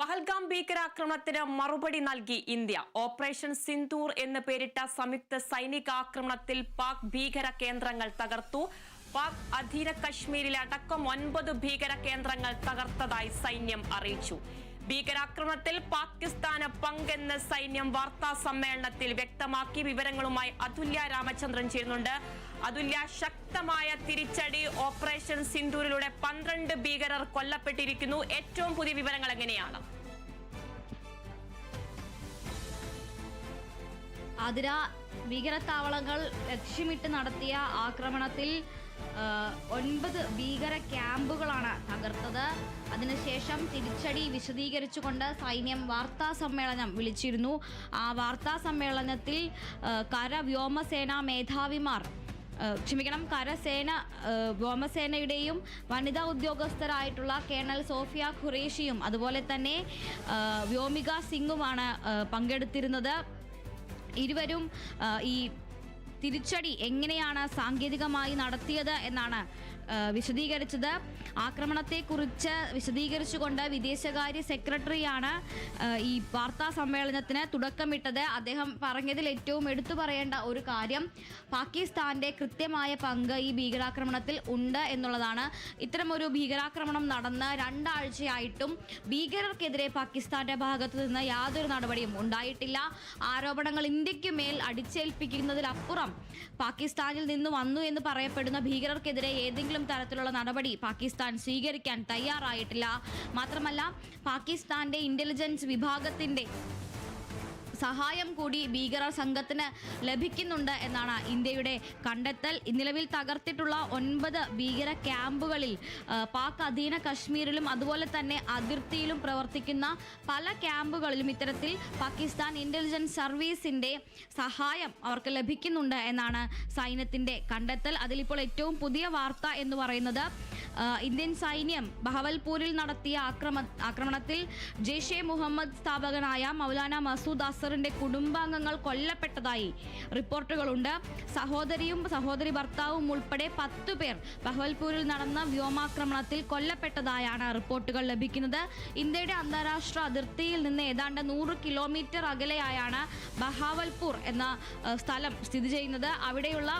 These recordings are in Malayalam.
പഹൽഗാം ഭീകരാക്രമണത്തിന് മറുപടി നൽകി ഇന്ത്യ. ഓപ്പറേഷൻ സിന്ദൂർ എന്ന് പേരിട്ട സംയുക്ത സൈനിക ആക്രമണത്തിൽ പാക് ഭീകര കേന്ദ്രങ്ങൾ തകർത്തു. പാക് അധീന കശ്മീരിലടക്കം ഒൻപത് ഭീകര കേന്ദ്രങ്ങൾ തകർത്തതായി സൈന്യം അറിയിച്ചു. ഭീകരാക്രമണത്തിൽ പാകിസ്ഥാന് പങ്കെന്ന് സൈന്യം വാർത്താ സമ്മേളനത്തിൽ വ്യക്തമാക്കി വിവരങ്ങളുമായി അതുല്യ രാമചന്ദ്രൻ ചേരുന്നുണ്ട്. അതുല്യ ശക്തമായ തിരിച്ചടി ഓപ്പറേഷൻ സിന്ധൂരിലൂടെ പന്ത്രണ്ട് ഭീകരർ കൊല്ലപ്പെട്ടിരിക്കുന്നു. ഏറ്റവും പുതിയ വിവരങ്ങൾ എങ്ങനെയാണ്? അതിര ഭീകരത്താവളങ്ങൾ ലക്ഷ്യമിട്ട് നടത്തിയ ആക്രമണത്തിൽ ഒൻപത് ഭീകര ക്യാമ്പുകളാണ് തകർത്തത്. അതിനുശേഷം തിരിച്ചടി വിശദീകരിച്ചുകൊണ്ട് സൈന്യം വാർത്താ സമ്മേളനം വിളിച്ചിരുന്നു. ആ വാർത്താ സമ്മേളനത്തിൽ കര വ്യോമസേനാ മേധാവിമാർ ക്ഷമിക്കണം കരസേന വ്യോമസേനയുടെയും വനിതാ ഉദ്യോഗസ്ഥരായിട്ടുള്ള കേണൽ സോഫിയ ഖുറേഷിയും അതുപോലെ തന്നെ വ്യോമിക സിംഗുമാണ് പങ്കെടുത്തിരുന്നത്. ഇരുവരും ഈ തിരിച്ചടി എങ്ങനെയാണ് സാങ്കേതികമായി നടത്തിയത് എന്നാണ് വിശദീകരിച്ചത്. ആക്രമണത്തെക്കുറിച്ച് വിശദീകരിച്ചുകൊണ്ട് വിദേശകാര്യ സെക്രട്ടറിയാണ് ഈ വാർത്താ സമ്മേളനത്തിന് തുടക്കമിട്ടത്. അദ്ദേഹം പറഞ്ഞതിൽ ഏറ്റവും എടുത്തു പറയേണ്ട ഒരു കാര്യം പാകിസ്ഥാന്റെ കൃത്യമായ പങ്ക് ഈ ഭീകരാക്രമണത്തിൽ ഉണ്ട് എന്നുള്ളതാണ്. ഇത്തരമൊരു ഭീകരാക്രമണം നടന്ന് രണ്ടാഴ്ചയായിട്ടും ഭീകരർക്കെതിരെ പാകിസ്ഥാന്റെ ഭാഗത്തു നിന്ന് യാതൊരു നടപടിയും ഉണ്ടായിട്ടില്ല. ആരോപണങ്ങൾ ഇന്ത്യയ്ക്ക് മേൽ അടിച്ചേൽപ്പിക്കുന്നതിലപ്പുറം പാകിസ്ഥാനിൽ നിന്ന് വന്നു എന്ന് പറയപ്പെടുന്ന ഭീകരർക്കെതിരെ ഏതെങ്കിലും തരത്തിലുള്ള നടപടി പാകിസ്ഥാൻ സ്വീകരിക്കാൻ തയ്യാറായിട്ടില്ല. മാത്രമല്ല പാകിസ്ഥാന്റെ ഇന്റലിജൻസ് വിഭാഗത്തിന്റെ സഹായം കൂടി ഭീകര സംഘത്തിന് ലഭിക്കുന്നുണ്ട് എന്നാണ് ഇന്ത്യയുടെ കണ്ടെത്തൽ. നിലവിൽ തകർത്തിട്ടുള്ള ഒൻപത് ഭീകര ക്യാമ്പുകളിൽ പാക് അധീന കശ്മീരിലും അതുപോലെ തന്നെ അതിർത്തിയിലും പ്രവർത്തിക്കുന്ന പല ക്യാമ്പുകളിലും ഇത്തരത്തിൽ പാകിസ്ഥാൻ ഇന്റലിജൻസ് സർവീസിന്റെ സഹായം അവർക്ക് ലഭിക്കുന്നുണ്ട് എന്നാണ് സൈന്യത്തിന്റെ കണ്ടെത്തൽ. അതിലിപ്പോൾ ഏറ്റവും പുതിയ വാർത്ത എന്ന് പറയുന്നത് ഇന്ത്യൻ സൈന്യം ബഹവൽപൂരിൽ നടത്തിയ ആക്രമ ആക്രമണത്തിൽ ജെയ്ഷെ മുഹമ്മദ് സ്ഥാപകനായ മൗലാന മസൂദ് അസറിന്റെ കുടുംബാംഗങ്ങൾ കൊല്ലപ്പെട്ടതായി റിപ്പോർട്ടുകളുണ്ട്. സഹോദരിയും സഹോദരി ഭർത്താവും ഉൾപ്പെടെ പത്തു പേർ ബഹവൽപൂരിൽ നടന്ന വ്യോമാക്രമണത്തിൽ കൊല്ലപ്പെട്ടതായാണ് റിപ്പോർട്ടുകൾ ലഭിക്കുന്നത്. ഇന്ത്യയുടെ അന്താരാഷ്ട്ര അതിർത്തിയിൽ നിന്ന് ഏതാണ്ട് നൂറ് കിലോമീറ്റർ അകലെയായാണ് ബഹാവൽപൂർ എന്ന സ്ഥലം സ്ഥിതി ചെയ്യുന്നത്. അവിടെയുള്ള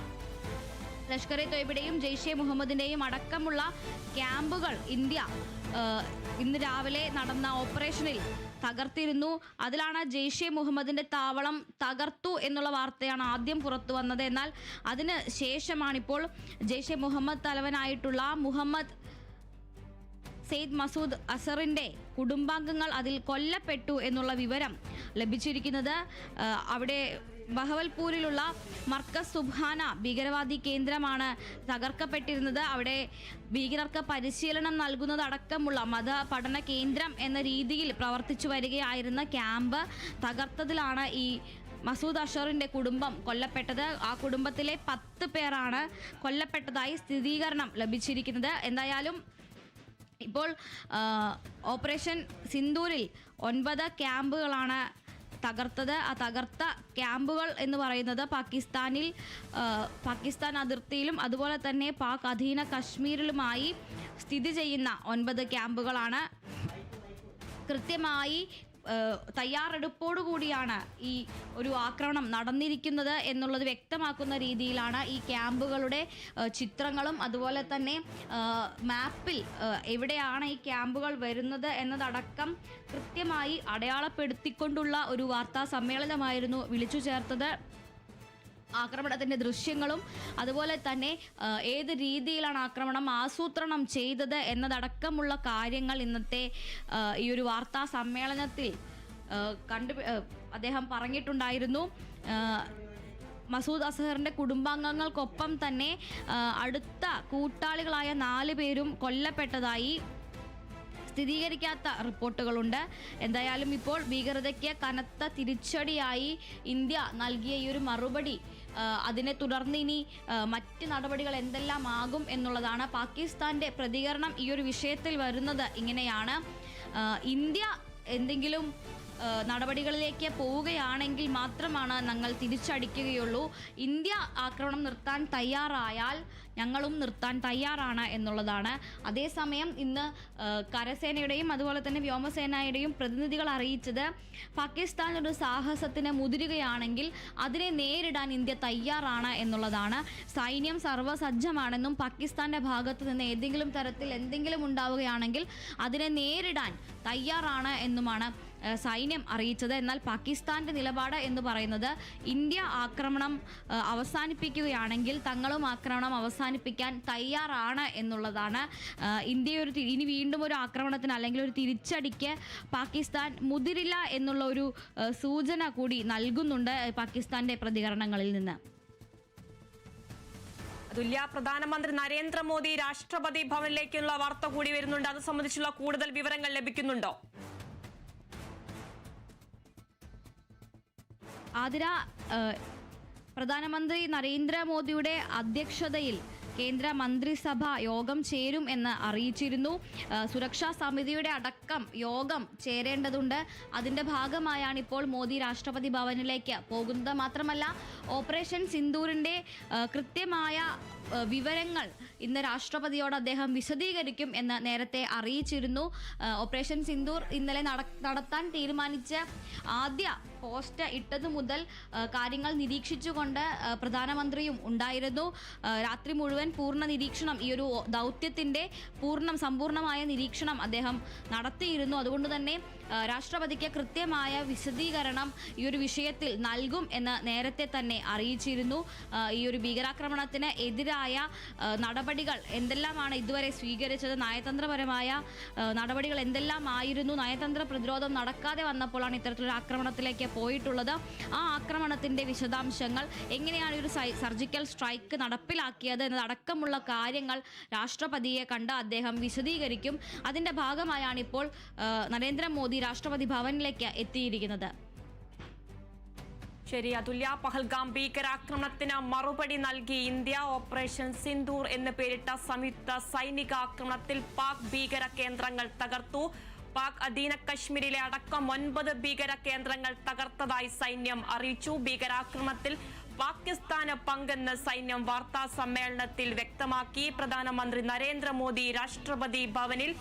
ലഷ്കർ എ തൊയ്ബയുടെയും ജെയ്ഷെ മുഹമ്മദിന്റെയും അടക്കമുള്ള ക്യാമ്പുകൾ ഇന്ത്യ ഇന്ന് രാവിലെ നടന്ന ഓപ്പറേഷനിൽ തകർത്തിരുന്നു. അതിലാണ് ജെയ്ഷെ മുഹമ്മദിന്റെ താവളം തകർത്തു എന്നുള്ള വാർത്തയാണ് ആദ്യം പുറത്തു വന്നത്. എന്നാൽ അതിന് ശേഷമാണിപ്പോൾ ജെയ്ഷെ മുഹമ്മദ് തലവനായിട്ടുള്ള മുഹമ്മദ് സെയ്ദ് മസൂദ് അസറിന്റെ കുടുംബാംഗങ്ങൾ അതിൽ കൊല്ലപ്പെട്ടു എന്നുള്ള വിവരം ലഭിച്ചിരിക്കുന്നത് അവിടെ ബഹവൽപൂരിലുള്ള മർക്കസ് സുബ്ഹാന ഭീകരവാദി കേന്ദ്രമാണ് തകർക്കപ്പെട്ടിരുന്നത്. അവിടെ ഭീകരർക്ക് പരിശീലനം നൽകുന്നതടക്കമുള്ള മത പഠന കേന്ദ്രം എന്ന രീതിയിൽ പ്രവർത്തിച്ചു വരികയായിരുന്ന ക്യാമ്പ് തകർത്തതിലാണ് ഈ മസൂദ് അഷറിന്റെ കുടുംബം കൊല്ലപ്പെട്ടത്. ആ കുടുംബത്തിലെ പത്ത് പേരാണ് കൊല്ലപ്പെട്ടതായി സ്ഥിരീകരണം ലഭിച്ചിരിക്കുന്നത്. എന്തായാലും ഇപ്പോൾ ഓപ്പറേഷൻ സിന്ദൂരിൽ ഒൻപത് ക്യാമ്പുകളാണ് തകർത്തത്. ആ തകർത്ത ക്യാമ്പുകൾ എന്ന് പറയുന്നത് പാകിസ്ഥാനിൽ പാകിസ്ഥാൻ അതിർത്തിയിലും അതുപോലെ തന്നെ പാക് അധീന കശ്മീരിലുമായി സ്ഥിതി ചെയ്യുന്ന ഒൻപത് ക്യാമ്പുകളാണ്. കൃത്യമായി തയ്യാറെടുപ്പോടുകൂടിയാണ് ഈ ഒരു ആക്രമണം നടന്നിരിക്കുന്നത് എന്നുള്ളത് വ്യക്തമാക്കുന്ന രീതിയിലാണ് ഈ ക്യാമ്പുകളുടെ ചിത്രങ്ങളും അതുപോലെ തന്നെ മാപ്പിൽ എവിടെയാണ് ഈ ക്യാമ്പുകൾ വരുന്നത് എന്നതടക്കം കൃത്യമായി അടയാളപ്പെടുത്തിക്കൊണ്ടുള്ള ഒരു വാർത്താ സമ്മേളനമായിരുന്നു വിളിച്ചു ചേർത്തത്. ആക്രമണത്തിന്റെ ദൃശ്യങ്ങളും അതുപോലെ തന്നെ ഏത് രീതിയിലാണ് ആക്രമണം ആസൂത്രണം ചെയ്തത് എന്നതടക്കമുള്ള കാര്യങ്ങൾ ഇന്നത്തെ ഈ ഒരു വാർത്താ സമ്മേളനത്തിൽ കണ്ടു അദ്ദേഹം പറഞ്ഞിട്ടുണ്ടായിരുന്നു. മസൂദ് അസഹറിന്റെ കുടുംബാംഗങ്ങൾക്കൊപ്പം തന്നെ അടുത്ത കൂട്ടാളികളായ നാല് പേരും കൊല്ലപ്പെട്ടതായി സ്ഥിരീകരിക്കാത്ത റിപ്പോർട്ടുകളുണ്ട്. എന്തായാലും ഇപ്പോൾ ഭീകരതയ്ക്ക് കനത്ത തിരിച്ചടിയായി ഇന്ത്യ നൽകിയ ഈ ഒരു മറുപടി അതിനെ തുടർന്ന് ഇനി മറ്റ് നടപടികൾ എന്തെല്ലാം ആകും എന്നുള്ളതാണ് പാകിസ്ഥാന്റെ പ്രതികരണം ഈ ഒരു വിഷയത്തിൽ വരുന്നത്. ഇങ്ങനെയാണ് ഇന്ത്യ എന്തെങ്കിലും നടപടികളിലേക്ക് പോവുകയാണെങ്കിൽ മാത്രമാണ് ഞങ്ങൾ തിരിച്ചടിക്കുകയുള്ളൂ. ഇന്ത്യ ആക്രമണം നിർത്താൻ തയ്യാറായാൽ ഞങ്ങളും നിർത്താൻ തയ്യാറാണ് എന്നുള്ളതാണ്. അതേസമയം ഇന്ന് കരസേനയുടെയും അതുപോലെ തന്നെ വ്യോമസേനയുടെയും പ്രതിനിധികൾ അറിയിച്ചത് പാകിസ്ഥാൻ ഒരു സാഹസത്തിന് മുതിരുകയാണെങ്കിൽ അതിനെ നേരിടാൻ ഇന്ത്യ തയ്യാറാണ് എന്നുള്ളതാണ്. സൈന്യം സർവസജ്ജമാണെന്നും പാകിസ്ഥാന്റെ ഭാഗത്ത് നിന്ന് ഏതെങ്കിലും തരത്തിൽ എന്തെങ്കിലും ഉണ്ടാവുകയാണെങ്കിൽ അതിനെ നേരിടാൻ തയ്യാറാണ് എന്നുമാണ് സൈന്യം അറിയിച്ചത്. എന്നാൽ പാകിസ്ഥാന്റെ നിലപാട് എന്ന് പറയുന്നത് ഇന്ത്യ ആക്രമണം അവസാനിപ്പിക്കുകയാണെങ്കിൽ തങ്ങളും ആക്രമണം അവസാനിപ്പിക്കാൻ തയ്യാറാണ് എന്നുള്ളതാണ്. ഇന്ത്യ ഒരു ഇനി വീണ്ടും ഒരു ആക്രമണത്തിന് അല്ലെങ്കിൽ ഒരു തിരിച്ചടിക്ക് പാകിസ്ഥാൻ മുതിരില്ല എന്നുള്ള ഒരു സൂചന കൂടി നൽകുന്നുണ്ട് പാകിസ്ഥാന്റെ പ്രതികരണങ്ങളിൽ നിന്ന്. തുല്യ പ്രധാനമന്ത്രി നരേന്ദ്രമോദി രാഷ്ട്രപതി ഭവനിലേക്കുള്ള വാർത്ത കൂടി വരുന്നുണ്ട്. അത് സംബന്ധിച്ചുള്ള കൂടുതൽ വിവരങ്ങൾ ലഭിക്കുന്നുണ്ടോ? ആതിര പ്രധാനമന്ത്രി നരേന്ദ്രമോദിയുടെ അധ്യക്ഷതയിൽ കേന്ദ്ര മന്ത്രിസഭ യോഗം ചേരും എന്ന് അറിയിച്ചിരുന്നു. സുരക്ഷാ സമിതിയുടെ അടക്കം യോഗം ചേരേണ്ടതുണ്ട്. അതിന്റെ ഭാഗമായാണ് ഇപ്പോൾ മോദി രാഷ്ട്രപതി ഭവനിലേക്ക് പോകുന്നത്. മാത്രമല്ല ഓപ്പറേഷൻ സിന്ദൂറിന്റെ കൃത്യമായ വിവരങ്ങൾ ഇന്ന് രാഷ്ട്രപതിയോട് അദ്ദേഹം വിശദീകരിക്കും എന്ന് നേരത്തെ അറിയിച്ചിരുന്നു. ഓപ്പറേഷൻ സിന്ദൂർ ഇന്നലെ നട- നടത്താൻ തീരുമാനിച്ച ആദ്യ പോസ്റ്റ് ഇട്ടതു മുതൽ കാര്യങ്ങൾ നിരീക്ഷിച്ചുകൊണ്ട് പ്രധാനമന്ത്രിയും ഉണ്ടായിരുന്നു. രാത്രി മുഴുവൻ പൂർണ നിരീക്ഷണം ഈ ഒരു ദൗത്യത്തിന്റെ പൂർണം സമ്പൂർണമായ നിരീക്ഷണം അദ്ദേഹം നടത്തിയിരുന്നു. അതുകൊണ്ട് തന്നെ രാഷ്ട്രപതിക്ക് കൃത്യമായ വിശദീകരണം ഈ ഒരു വിഷയത്തിൽ നൽകും എന്ന് നേരത്തെ തന്നെ അറിയിച്ചിരുന്നു. ഈ ഒരു ഭീകരാക്രമണത്തിന് എതിരായ നടപടികൾ എന്തെല്ലാമാണ് ഇതുവരെ സ്വീകരിച്ചത്? നയതന്ത്രപരമായ നടപടികൾ എന്തെല്ലാമായിരുന്നു? നയതന്ത്ര പ്രതിരോധം നടക്കാതെ വന്നപ്പോഴാണ് ഇത്തരത്തിലൊരു ആക്രമണത്തിലേക്ക് പോയിട്ടുള്ളത്. ആ ആക്രമണത്തിന്റെ വിശദാംശങ്ങൾ എങ്ങനെയാണ് ഒരു സർജിക്കൽ സ്ട്രൈക്ക് നടപ്പിലാക്കിയത് എന്നതടക്കമുള്ള കാര്യങ്ങൾ രാഷ്ട്രപതിയെ കണ്ട് അദ്ദേഹം വിശദീകരിക്കും. അതിന്റെ ഭാഗമായാണ് ഇപ്പോൾ നരേന്ദ്രമോദി രാഷ്ട്രപതി ഭവനിലേക്ക് എത്തിയിരിക്കുന്നത്. ശരി അതുല്യ. പഹൽഗാം ഭീകരാക്രമണത്തിന് മറുപടി നൽകി ഇന്ത്യ. ഓപ്പറേഷൻ സിന്ദൂർ എന്ന് പേരിട്ട സംയുക്ത സൈനിക ആക്രമണത്തിൽ പാക് ഭീകര കേന്ദ്രങ്ങൾ തകർത്തു. പാക് അധീന കശ്മീരിലെ അടക്കം ഒൻപത് ഭീകര കേന്ദ്രങ്ങൾ തകർത്തതായി സൈന്യം അറിയിച്ചു. ഭീകരാക്രമണത്തിൽ പാകിസ്ഥാന് പങ്കെന്ന് സൈന്യം വാർത്താ സമ്മേളനത്തിൽ വ്യക്തമാക്കി. പ്രധാനമന്ത്രി നരേന്ദ്രമോദി രാഷ്ട്രപതി ഭവനിൽ